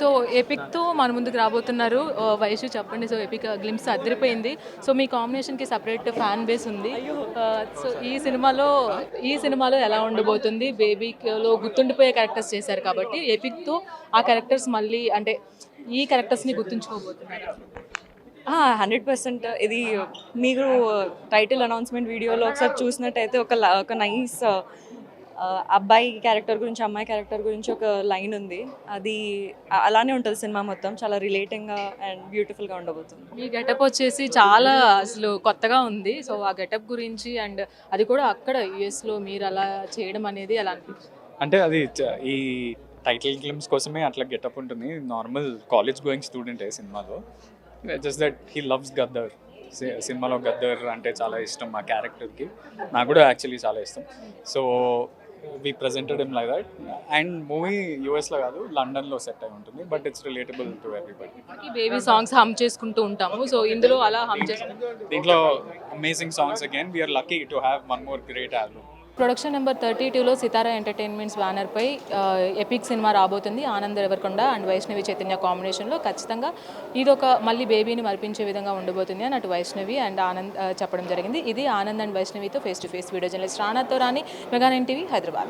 So ఎపిక్తో మన ముందుకు రాబోతున్నారు. వయసు చెప్పండి. సో ఎపిక్ గ్లిమ్స్ అదిరిపోయింది. సో మీ కాంబినేషన్కి సపరేట్ ఫ్యాన్ బేస్ ఉంది. సో ఈ సినిమాలో ఈ సినిమాలో ఎలా ఉండబోతుంది? బేబీలో గుర్తుండిపోయే క్యారెక్టర్స్ చేశారు కాబట్టి ఎపిక్తో ఆ క్యారెక్టర్స్ మళ్ళీ అంటే ఈ క్యారెక్టర్స్ని గుర్తుంచుకోబోతున్నారు. హండ్రెడ్ పర్సెంట్ ఇది మీరు టైటిల్ అనౌన్స్మెంట్ వీడియోలో ఒకసారి చూసినట్టయితే ఒక ఒక నైస్ అబ్బాయి క్యారెక్టర్ గురించి అమ్మాయి క్యారెక్టర్ గురించి ఒక లైన్ ఉంది. అది అలానే ఉంటుంది సినిమా మొత్తం. చాలా రిలేటింగ్గా అండ్ బ్యూటిఫుల్గా ఉండబోతుంది. మీ గెటప్ వచ్చేసి చాలా అసలు కొత్తగా ఉంది. సో ఆ గెటప్ గురించి అండ్ అది కూడా అక్కడ యుఎస్లో మీరు అలా చేయడం అనేది ఎలా అనిపించింది అంటే అది ఈ టైటిల్ గ్లిమ్స్ కోసమే అట్లా గెటప్ ఉంటుంది. నార్మల్ కాలేజ్ గోయింగ్ స్టూడెంట్ సినిమాలో. Just that he loves Gaddar సినిమాలో గద్దర్ అంటే చాలా ఇష్టం ఆ క్యారెక్టర్కి. నాకు కూడా యాక్చువల్లీ చాలా ఇష్టం. So we presented em like that and movie యూఎస్లో కాదు లండన్లో సెట్ అయి ఉంటుంది but it's relatable to everybody baby songs hum చేసుకుంటూ ఉంటాము సో ఇందులో అలా హమ్ చేసుకుంటూ. దీంట్లో amazing songs again we're lucky to have one more great album production number thirty టూలో సితారా ఎంటర్టైన్మెంట్స్ బ్యానర్పై ఎపిక్ సినిమా రాబోతుంది. ఆనంద్ రెవరకొండ అండ్ వైష్ణవి చైతన్య కాంబినేషన్లో ఖచ్చితంగా ఇది ఒక మళ్ళీ బేబీని మరిపించే విధంగా ఉండబోతుంది అని అటు వైష్ణవి అండ్ ఆనంద్ చెప్పడం జరిగింది. ఇది Anand and వైష్ణవితో face to face video journalist రానాతో రాని మెగా నైన్ టీవీ హైదరాబాద్.